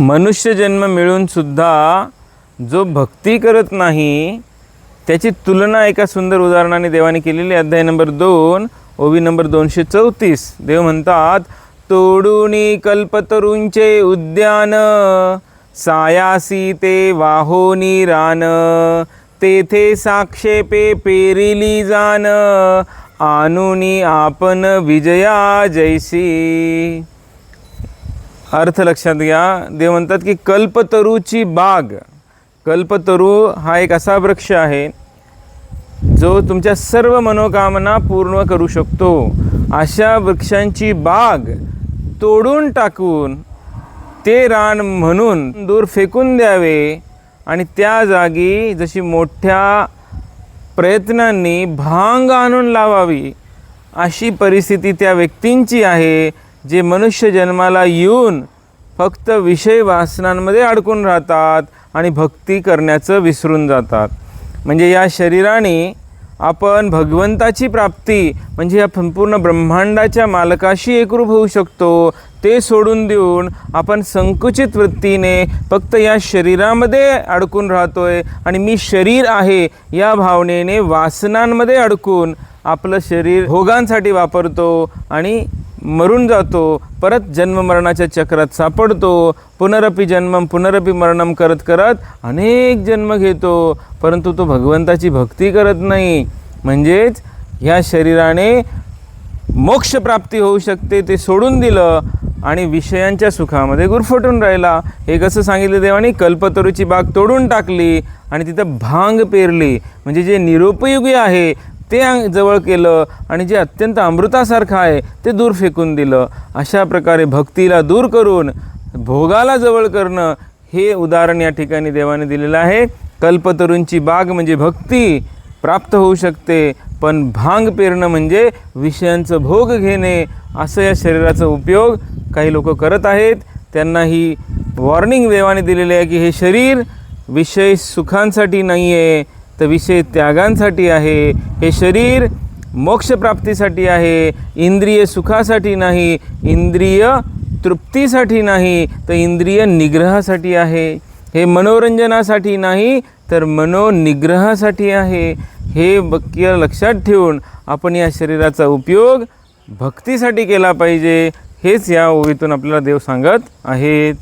मनुष्य जन्म मिळून सुद्धा जो भक्ती करत नाही त्याची तुलना एका सुंदर उदाहरणाने देवाने केलेली अध्याय नंबर दोन ओवी नंबर दोनशे चौतीस. देव म्हणतात तोडुनी कल्पतरूंचे उद्यान सायासी ते वाहोनी रान तेथे साक्षेपे पेरिली जान आणुनी आपण विजया जैसी. अर्थ लक्षात घ्या. देव म्हणतात की कल्पतरूची बाग. कल्पतरू हा एक असा वृक्ष आहे जो तुमच्या सर्व मनोकामना पूर्ण करू शकतो. अशा वृक्षांची बाग तोडून टाकून ते रान म्हणून दूर फेकून द्यावे आणि त्या जागी जशी मोठ्या प्रयत्नांनी भांग आणून लावावी अशी परिस्थिती त्या व्यक्तींची आहे. जे मनुष्य जन्माला येऊन फक्त विषय वासनांमध्ये अडकून राहतात आणि भक्ती करण्याचं विसरून जातात. म्हणजे या शरीराने आपण भगवंताची प्राप्ती म्हणजे या संपूर्ण ब्रह्मांडाच्या मालकाशी एकरूप होऊ शकतो ते सोडून देऊन आपण संकुचित वृत्तीने फक्त या शरीरामध्ये अडकून राहतोय आणि मी शरीर आहे या भावनेने वासनांमध्ये अडकून आपलं शरीर भोगांसाठी वापरतो आणि मरून जातो परत जन्ममरणाच्या चक्रात सापडतो पुनरपी जन्म पुनरपी मरणम करत करत अनेक जन्म घेतो परंतु तो भगवंताची भक्ती करत नाही. म्हणजेच ह्या शरीराने मोक्षप्राप्ती होऊ शकते ते सोडून दिलं आणि विषयांच्या सुखामध्ये गुरफटून राहिला. हे कसं सांगितलं देवाने? कल्पतरूची बाग तोडून टाकली आणि तिथं भांग पेरली. म्हणजे जे निरुपयोगी आहे ते जवळ केलं आणि जे अत्यंत अमृतासारखं आहे ते दूर फेकून दिलं. अशा प्रकारे भक्तीला दूर करून भोगाला जवळ करणं हे उदाहरण या ठिकाणी देवाने दिलेलं आहे. कल्पतरूंची बाग म्हणजे भक्ती प्राप्त होऊ शकते पण भांग पेरणं म्हणजे विषयांचं भोग घेणे. असं या शरीराचा उपयोग काही लोक करत आहेत. त्यांना ही वॉर्निंग देवाने दिलेली आहे की हे शरीर विषय सुखांसाठी नाही आहे तर विषय त्यागांसाठी आहे. हे शरीर मोक्षप्राप्तीसाठी आहे. इंद्रिय सुखासाठी नाही इंद्रिय तृप्तीसाठी नाही तर इंद्रिय निग्रहासाठी आहे. हे मनोरंजनासाठी नाही तर मनोनिग्रहासाठी आहे. हे वाक्य लक्षात ठेवून आपण या शरीराचा उपयोग भक्तीसाठी केला पाहिजे. हेच या ओवीतून आपल्याला देव सांगत आहेत.